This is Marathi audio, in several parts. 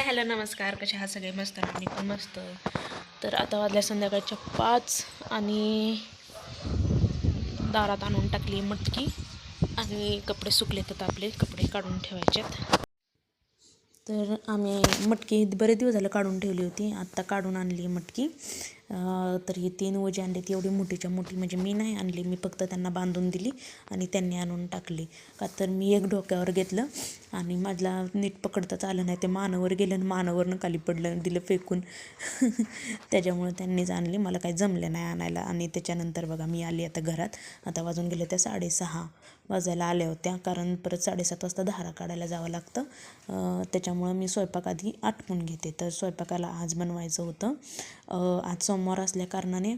हाय हॅलो नमस्कार. कसे हा सगळे मस्त ना मी पण मस्त. तर आता वाजल्या संध्याकाळच्या पाच आणि दारात आणून टाकली मटकी आणि कपडे सुकले तर आपले. कपडे काढून ठेवायचेत. तर आम्ही मटकी बरेच दिवस झालं काढून ठेवली होती. आत्ता काढून आणली मटकी. तर ही तीन वजी आणली ती एवढी मोठीच्या मोठी म्हणजे मी नाही आणली. मी फक्त त्यांना बांधून दिली आणि त्यांनी आणून टाकली. का तर मी एक डोक्यावर घेतलं आणि माझला नीट पकडताच आलं नाही. ते मानावर गेलं आणि मानावरनं खाली पडलं दिलं फेकून. त्याच्यामुळं त्यांनीच आणली. मला काही जमलं नाही आणायला. आणि त्याच्यानंतर बघा मी आली आता घरात. आता वाजून गेले त्या साडेसहा. वाजायला आल्या होत्या. कारण परत साडेसात वाजता धारा काढायला जावं लागतं. त्याच्यामुळं मी स्वयंपाक आधी आटपून घेते. तर स्वयंपाकाला आज बनवायचं होतं. आज सोमवार असल्याकारणाने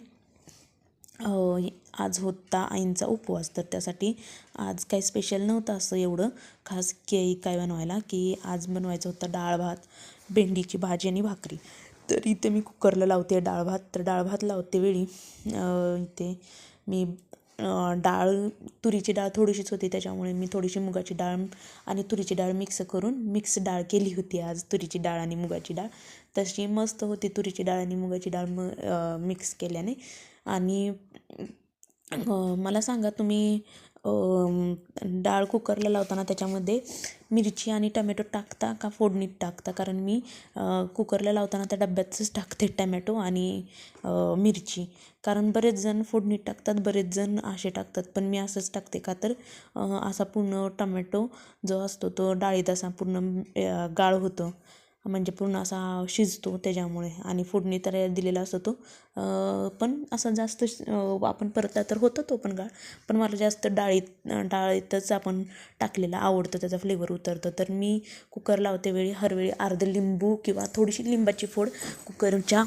आज होता आईंचा उपवास. तर त्यासाठी आज काही स्पेशल नव्हतं असं एवढं. खास केळी काय बनवायला की आज बनवायचं होतं डाळ भात भेंडीची भाजी आणि भाकरी. तर इथे मी कुकरला लावते डाळ भात. तर डाळ भात लावते वेळी. इथे मी डाळ तुरीची डाळ थोडीशीच होती त्याच्यामुळे मी थोडीशी मुगाची डाळ आणि तुरीची डाळ मिक्स करून मिक्स डाळ केली होती आज तुरीची डाळ आणि मुगाची डाळ. तशी मस्त होती तुरीची डाळ आणि मुगाची डाळ म मिक्स केल्याने. आणि मला सांगा तुम्ही डाळ कुकरला लावताना त्याच्यामध्ये मिरची आणि टमॅटो टाकता का फोडणीत टाकता? कारण मी कुकरला लावताना त्या डब्यातच टाकते टमॅटो आणि मिरची. कारण बरेच जण फोडणीत टाकतात बरेच जण असे टाकतात. पण मी असंच टाकते का तर असा पूर्ण टमॅटो जो असतो तो डाळीत असा पूर्ण गाळ होतो. म्हणजे पूर्ण असा शिजतो त्याच्यामुळे आणि फोडणी तर दिलेला असतो तो. पण असा जास्त श- आपण परतला तर होतं तो पण गाळ. पण मला जास्त डाळीत डाळीतच आपण टाकलेला आवडतं त्याचा फ्लेवर उतरतं. तर मी कुकर लावते वेळी हरवेळी अर्धं लिंबू किंवा थोडीशी लिंबाची फोड कुकरच्या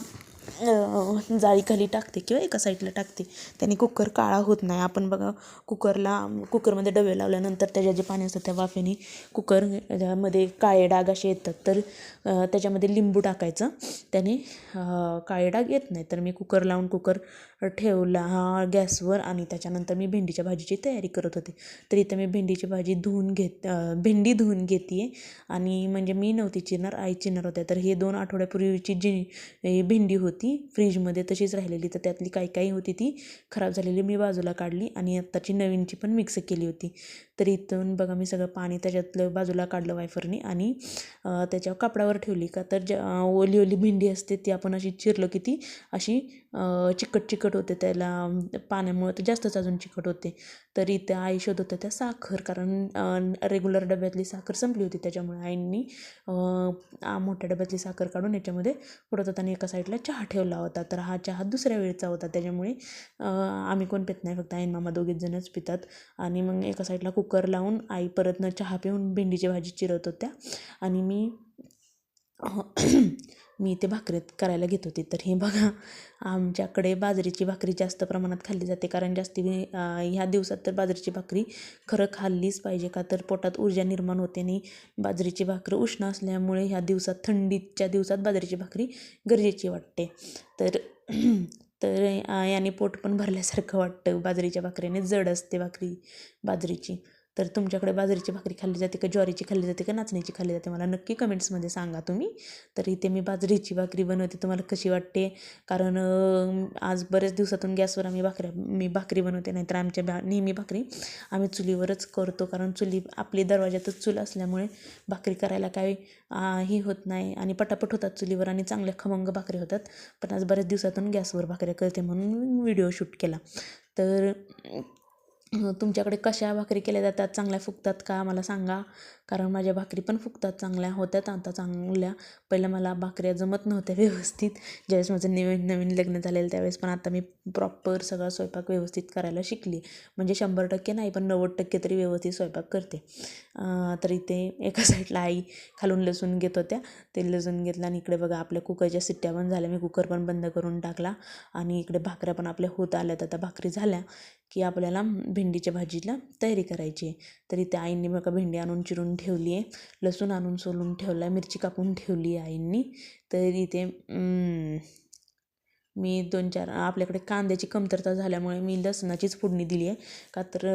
जाळीखाली टाकते किंवा एका साईडला टाकते. त्याने कुकर काळा होत नाही. आपण बघा कुकरला कुकरमध्ये डबे लावल्यानंतर त्याच्या जे पाणी असतं त्या वाफेने कुकरमध्ये काळे डाग असे येतात. तर त्याच्यामध्ये लिंबू टाकायचं. त्याने काळे डाग येत नाही. तर मी कुकर लावून कुकर ठेवला हा गॅसवर आणि त्याच्यानंतर मी भेंडीच्या भाजीची तयारी करत होते. तर इथं मी भेंडीची भाजी धुवून घेत भेंडी धुवून घेते आहे आणि म्हणजे मी नव्हती चिरणार आई चिरणार होत्या. तर हे दोन आठवड्यापूर्वीची जी भेंडी होती फ्रीजमध्ये तशीच राहिलेली. तर त्यातली काही काही होती ती खराब झालेली मी बाजूला काढली आणि आत्ताची नवीनची पण मिक्स केली होती. तर इथून बघा मी सगळं पाणी त्याच्यातलं बाजूला काढलं वायफरनी आणि त्याच्या त्याच्यावर कापडावर ठेवली का? तर ज्या ओली ओली भेंडी असते ती आपण अशी चिरलं की ती अशी चिकट चिकट होते त्याला पाण्यामुळे तर जास्तच अजून चिकट होते. तर इथे आई शोधत होत्या त्या साखर कारण रेग्युलर डब्यातली साखर संपली होती त्याच्यामुळे आईंनी मोठ्या डब्यातली साखर काढून याच्यामध्ये फोडत होता आणि एका साईडला चहा ठेवला होता. तर हा चहा दुसऱ्या वेळेचा होता त्याच्यामुळे आम्ही कोण पित नाही फक्त आई मामा दोघीच जणच पितात. आणि मग एका साईडला कुकर लावून आई परतनं चहा पिऊन भेंडीची भाजी चिरत होत्या. आणि मी मी इथे भाकरी करायला घेत होते. तर हे बघा आमच्याकडे बाजरीची भाकरी जास्त प्रमाणात खाल्ली जाते. कारण जास्ती ह्या दिवसात तर बाजरीची भाकरी खरं खाल्लीच पाहिजे का? तर पोटात ऊर्जा निर्माण होते आणि बाजरीची भाकरी उष्ण असल्यामुळे ह्या दिवसात थंडीच्या दिवसात बाजरीची भाकरी गरजेची वाटते. तर तर याने पोट पण भरल्यासारखं वाटतं बाजरीच्या भाकरीने. जड असते भाकरी बाजरीची. तर तुमच्याकडे बाजरीची भाकरी खाल्ली जाते का ज्वारीची खाल्ली जाते का नाचणीची खाल्ली जाते मला नक्की कमेंट्समध्ये सांगा तुम्ही. तर इथे मी बाजरीची भाकरी बनवते तुम्हाला कशी वाटते? कारण आज बऱ्याच दिवसातून गॅसवर आम्ही भाकऱ्या मी भाकरी बनवते नाहीतर आमच्या भा नेहमी भाकरी आम्ही चुलीवरच करतो. कारण चुली आपली दरवाज्यातच चूल असल्यामुळे भाकरी करायला काही ही होत नाही आणि पटापट होतात चुलीवर आणि चांगल्या खमंग भाकरी होतात. पण आज बऱ्याच दिवसातून गॅसवर भाकऱ्या करते म्हणून व्हिडिओ शूट केला. तर तुमच्याकडे कशा भाकरी केल्या जातात? चांगल्या फुगतात का? मला सांगा. कारण माझ्या भाकरी पण फुगतात चांगल्या होत्यात आता चांगल्या. पहिलं मला भाकऱ्या जमत नव्हत्या व्यवस्थित. ज्यावेळेस माझं नवीन नवीन लग्न झालेलं त्यावेळेस पण आता मी प्रॉपर सगळा स्वयंपाक व्यवस्थित करायला शिकली. म्हणजे शंभर टक्के नाही पण नव्वद टक्के तरी व्यवस्थित स्वयंपाक करते. तर इथे एका साईडला आई खालून लसूण घेत होत्या. ते लसूण घेतलं आणि इकडे बघा आपल्या कुकरच्या सिट्ट्या पण झाल्या. मी कुकर पण बंद करून टाकला. आणि इकडे भाकऱ्या पण आपल्या होत आल्यात. आता भाकरी झाल्या. की आपल्याला भेंडीच्या भाजीला तयारी करायची आहे. तर इथे आईंनी बघा भेंडी आणून चिरून ठेवली आहे. लसूण आणून सोलून ठेवला आहे मिरची कापून ठेवली आहे आईंनी. तर इथे मी दोन चार आपल्याकडे कांद्याची कमतरता झाल्यामुळे मी लसणाचीच फोडणी दिली आहे. का तर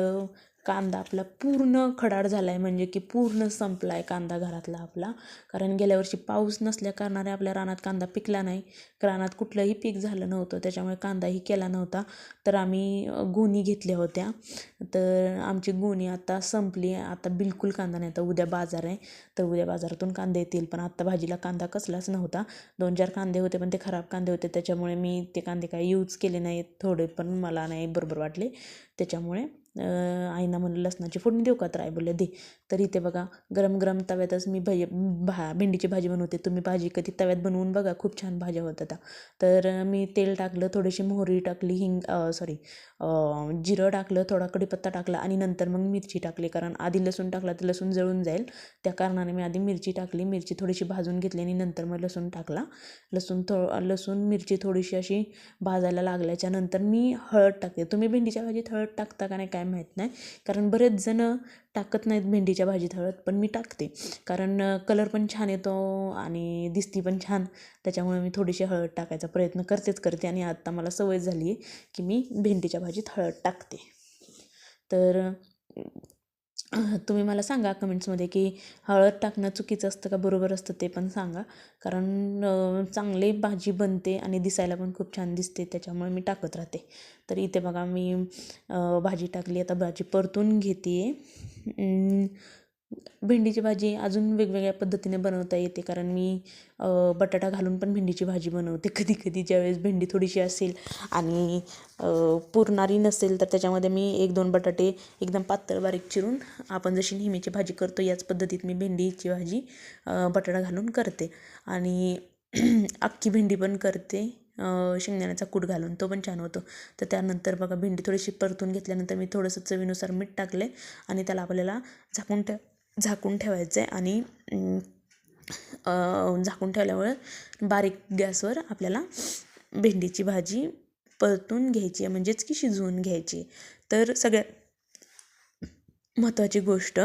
कांदा आपला पूर्ण खडाड झाला आहे म्हणजे की पूर्ण संपला आहे कांदा घरातला आपला. कारण गेल्या वर्षी पाऊस नसल्या कारणाने आपल्या रानात कांदा पिकला नाही. रानात कुठलंही पीक झालं नव्हतं त्याच्यामुळे कांदाही केला नव्हता. तर आम्ही गोणी घेतल्या होत्या. तर आमची गोणी आता संपली. आहे आता बिलकुल कांदा नाही. आता उद्या बाजार आहे. तर उद्या बाजारातून कांदे येतील. पण आत्ता भाजीला कांदा कसलाच नव्हता. दोन चार कांदे होते पण ते खराब कांदे होते. त्याच्यामुळे मी ते कांदे काय यूज केले नाहीत थोडे पण मला नाही बरोबर वाटले. त्याच्यामुळे आईना म्हणलं लसणाची फोडणी देऊ का तर? आई बोलले दे. तर इथे बघा गरम गरम तव्यातच मी भजी भा भेंडीची भाजी बनवते. तुम्ही भाजी कधी तव्यात बनवून बघा खूप छान भाज्या होतात त्या. तर मी तेल टाकलं थोडीशी मोहरी टाकली हिंग सॉरी जिरं टाकलं थोडा कढीपत्ता टाकला आणि नंतर मग मिरची टाकली. कारण आधी लसूण टाकला तर लसूण जळून जाईल. त्या कारणाने मी आधी मिरची टाकली मिरची थोडीशी भाजून घेतली आणि नंतर मग लसूण टाकला. लसूण थो लसूण मिरची थोडीशी अशी भाजायला लागल्याच्या नंतर मी हळद टाकते. तुम्ही भेंडीच्या भाजीत हळद टाकता का नाही काय काय माहीत नाही. कारण बरेच जण टाकत नाहीत भेंडीच्या भाजीत हळद पण मी टाकते. कारण कलर पण छान येतो आणि दिसती पण छान. त्याच्यामुळे मी थोडीशी हळद टाकायचा प्रयत्न करतेच करते आणि आत्ता मला सवय झाली आहे की मी भेंडीच्या भाजीत हळद टाकते. तर तुम्ही मला सांगा कमेंट्समध्ये की हळद टाकणं चुकीचं असतं का बरोबर असतं ते पण सांगा. कारण चांगली भाजी बनते आणि दिसायला पण खूप छान दिसते त्याच्यामुळे मी टाकत राहते. तर इथे बघा मी भाजी टाकली आता भाजी परतून घेते भेंडीची भाजी अजून वेगवेगळ्या पद्धतीने बनवता येते. कारण मी बटाटा घालून पण भेंडीची भाजी बनवते कधी कधी ज्यावेळेस भेंडी थोडीशी असेल आणि पुरणारी नसेल तर त्याच्यामध्ये मी एक दोन बटाटे एकदम पातळ बारीक चिरून आपण जशी नेहमीची भाजी करतो याच पद्धतीत मी भेंडीची भाजी बटाटा घालून करते. आणि अख्खी भेंडी पण करते. शेंगदाण्याचा कूट घालून तो पण छान होतो. तर त्यानंतर बघा भेंडी थोडीशी परतून घेतल्यानंतर मी थोडंसं चवीनुसार मीठ टाकले आणि त्याला आपल्याला झाकून ठेव झाकून ठेवायचं आहे आणि झाकून ठेवल्यावर बारीक गॅसवर आपल्याला भेंडीची भाजी परतून घ्यायची आहे म्हणजेच की शिजवून घ्यायची तर सगळ्यात महत्त्वाची गोष्ट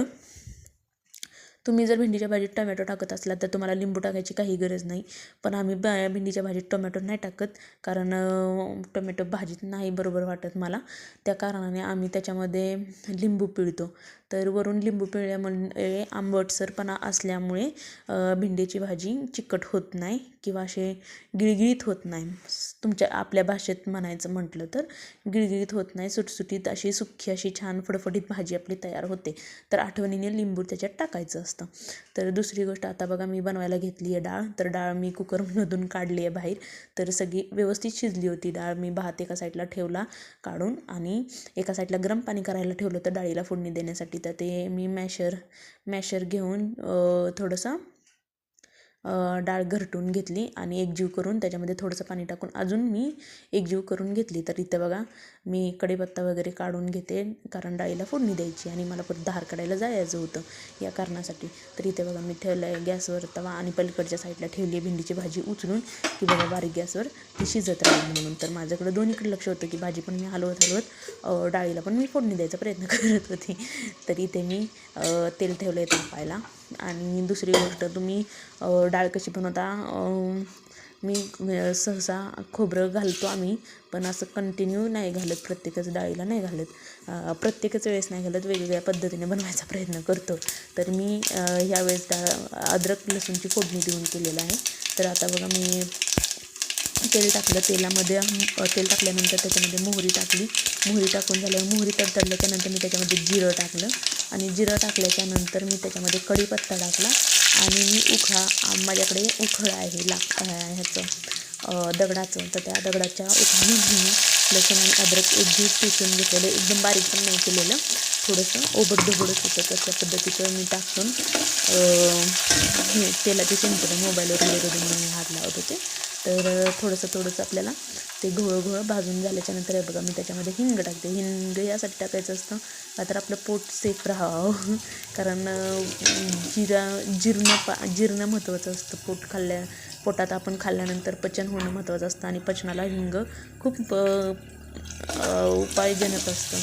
तुम्ही जर भेंडीच्या भाजीत टोमॅटो टाकत असला तर तुम्हाला लिंबू टाकायची काही गरज नाही. पण आम्ही ब भेंडीच्या भाजीत टोमॅटो नाही टाकत कारण टोमॅटो भाजीत नाही बरोबर वाटत मला. त्या कारणाने आम्ही त्याच्यामध्ये लिंबू पिळतो. तर वरून लिंबू पिळल्यामुळे आंबटसरपणा असल्यामुळे भेंडीची भाजी चिकट होत नाही किंवा असे गिळगिळीत होत नाही. तुमच्या आपल्या भाषेत म्हणायचं म्हटलं तर गिळगिळीत होत नाही. सुटसुटीत अशी सुक्की अशी छान फडफडीत भाजी आपली तयार होते. तर आठवणीने लिंबू त्याच्यात टाकायचं असतं. तर दुसरी गोष्ट आता बघा मी बनवायला घेतली आहे डाळ. तर डाळ मी कुकरमधून काढली आहे बाहेर. तर सगळी व्यवस्थित शिजली होती डाळ. मी भात एका साईडला ठेवला काढून आणि एका साईडला गरम पाणी करायला ठेवलं होतं डाळीला फोडणी देण्यासाठी. तर ते मी मॅशर मॅशर घेऊन थोडंसं डाळ घरटून घेतली आणि एकजीव करून त्याच्यामध्ये थोडंसं पाणी टाकून अजून मी एकजीव करून घेतली. तर इथं बघा मी कढीपत्ता वगैरे काढून घेते कारण डाळीला फोडणी द्यायची आणि मला परत धार काढायला जायचं होतं या कारणासाठी. तर इथे बघा मी ठेवलं आहे गॅसवर तवा आणि पलीकडच्या साईडला ठेवली आहे भेंडीची भाजी उचलून की बघा बारीक गॅसवर ती शिजत राहील म्हणून. तर माझ्याकडं दोन्हीकडे लक्ष होतं की भाजी पण मी हलवत हलवत डाळीला पण मी फोडणी द्यायचा प्रयत्न करत होते. तर इथे मी तेल ठेवलं आहे तापायला. आणि दुसरी गोष्ट तुम्ही डाळ कशी बनवता? मी सहसा खोबरं घालतो आम्ही पण असं कंटिन्यू नाही घालत प्रत्येकच डाळीला नाही घालत. प्रत्येकच वेळेस नाही घालत वेगवेगळ्या पद्धतीने बनवायचा प्रयत्न करतो. तर मी ह्यावेळेस डाळ अद्रक लसूणची फोडणी देऊन केलेलं आहे. तर आता बघा मी तेल टाकलं तेलामध्ये तेल टाकल्यानंतर त्याच्यामध्ये मोहरी टाकली. मोहरी टाकून झाल्यावर मोहरी तडतडल्याच्या नंतर मी त्याच्यामध्ये जिरं टाकलं. आणि जिरं टाकल्याच्या नंतर मी त्याच्यामध्ये कढीपत्ता टाकला. आणि मी उखळा माझ्याकडे उखळ आहे लाक ह्याचं दगडाचं. तर त्या दगडाच्या उखळाने मी लसूण आणि अद्रक एकजीव पिसून घेतलेलं एकदम बारीक पण नाही केलेलं. थोडंसं ओबड धोबडच होतं तशा पद्धतीचं. मी टाकून हे तेलाचे चिंचडं मोबाईलवर वगैरे मी हात लावत होते. तर थोडंसं थोडंसं आपल्याला ते घोळ घोळ भाजून झाल्याच्यानंतर हे बघा मी त्याच्यामध्ये हिंग टाकते. हिंग यासाठी टाकायचं असतं का तर आपलं पोट सेफ राहावं. कारण जिरा जीर्ण पा जीर्ण महत्त्वाचं असतं पोट खाल्ल्या पोटात आपण खाल्ल्यानंतर पचन होणं महत्त्वाचं असतं आणि पचनाला हिंग खूप उपायजनक असतं.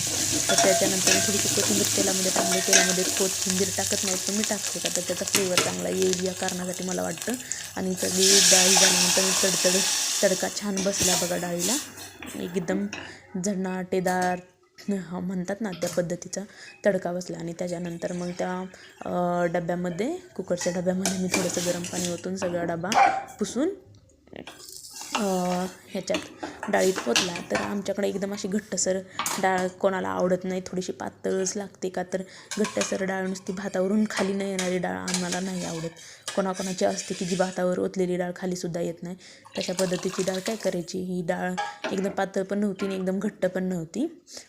तर त्याच्यानंतर थोडीशी कोथिंबीर तेलामध्ये टाकली. तेलामध्ये कोथिंबीर टाकत नाही तर मी टाकते. का तर त्याचा फ्लेवर चांगला येईल या कारणासाठी मला वाटतं. आणि सगळी डाळ झाल्यानंतर तडतड तडका छान बसला बघा डाळीला. एकदम झणाटेदार म्हणतात ना त्या पद्धतीचा तडका बसला. आणि त्याच्यानंतर मग त्या डब्यामध्ये कुकरच्या डब्यामध्ये मी थोडंसं गरम पाणी ओतून सगळा डबा पुसून ह्याच्यात डाळीत ओतला तर आमच्याकडे एकदम अशी घट्टसर डाळ कोणाला आवडत नाही. थोडीशी पातळच लागते का तर घट्टसर डाळ नुसती भातावरून खाली नाही येणारी डाळ आम्हाला नाही आवडत. कोणाकोणाची असते की जी भातावर ओतलेली डाळ खालीसुद्धा येत नाही. तशा पद्धतीची डाळ काय करायची? ही डाळ एकदम पातळ पण नव्हती आणि एकदम घट्ट पण नव्हती.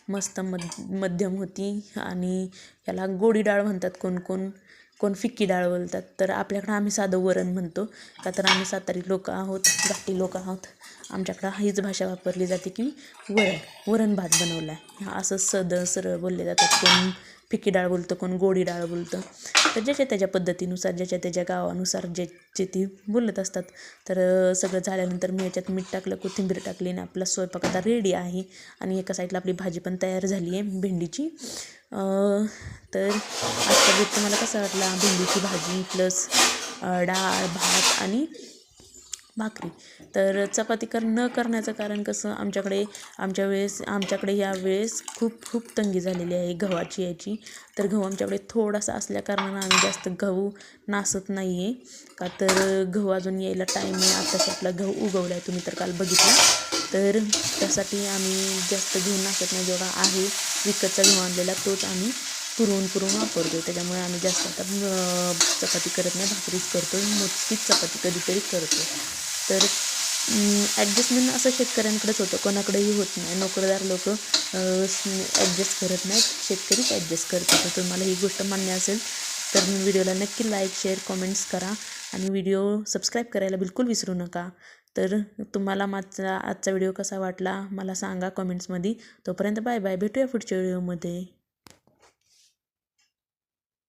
मस्त मध मध्यम होती आणि याला गोडी डाळ म्हणतात कोण कोण कोण फिक्की डाळ बोलतात. तर आपल्याकडं आम्ही साधं वरण म्हणतो. का तर आम्ही सातारी लोक आहोत घाटी लोक आहोत. आमच्याकडं हीच भाषा वापरली जाते की वरण वरण भात बनवला आहे असं सद सरळ बोलले जातात. कोण फिक्की डाळ बोलतं कोण गोडी डाळ बोलतं. तर ज्याच्या त्याच्या पद्धतीनुसार ज्याच्या त्याच्या गावानुसार ज्याचे ती बोलत असतात तर सगळं झाल्यानंतर मी याच्यात मीठ टाकलं कोथिंबीर टाकली आणि आपला स्वयंपाक आता रेडी आहे. आणि एका साईडला आपली भाजी पण तयार झाली आहे भेंडीची. तर आजचा बेत तुम्हाला कसं वाटला भेंडीची भाजी प्लस डाळ भात आणि भाकरी. तर चपाती कर न करण्याचं कारण कसं आमच्याकडे आमच्या वेळेस आमच्याकडे या वेळेस खूप खूप तंगी झालेली आहे गव्हाची याची. तर गहू आमच्याकडे थोडासा असल्या कारणानं आम्ही जास्त गहू नासत नाही आहे का तर गहू अजून यायला टाईम आहे. आत्ताच आपला गहू उगवला आहे तुम्ही तर काल बघितला. तर त्यासाठी आम्ही जास्त घेऊन नासत नाही जेवढा आहे. विकतचा गहू आणलेला तोच आम्ही पुरवून पुरवून वापरतो त्याच्यामुळे आम्ही जास्त आता चपाती करत नाही भाकरीच करतो मोजकीच चपाती कधीतरी करतो तर ॲडजस्टमेंट असं शेतकऱ्यांकडेच होतं. कोणाकडेही होत नाही. नोकरदार लोक ॲडजस्ट करत नाहीत. शेतकरीच ॲडजस्ट करतात. तर तुम्हाला ही गोष्ट मान्य असेल तर व्हिडिओला नक्की लाईक शेअर कॉमेंट्स करा. आणि व्हिडिओ सबस्क्राईब करायला बिलकुल विसरू नका. तर तुम्हाला माझा आजचा व्हिडिओ कसा वाटला मला सांगा कॉमेंट्समध्ये तोपर्यंत बाय बाय भेटूया पुढच्या व्हिडिओमध्ये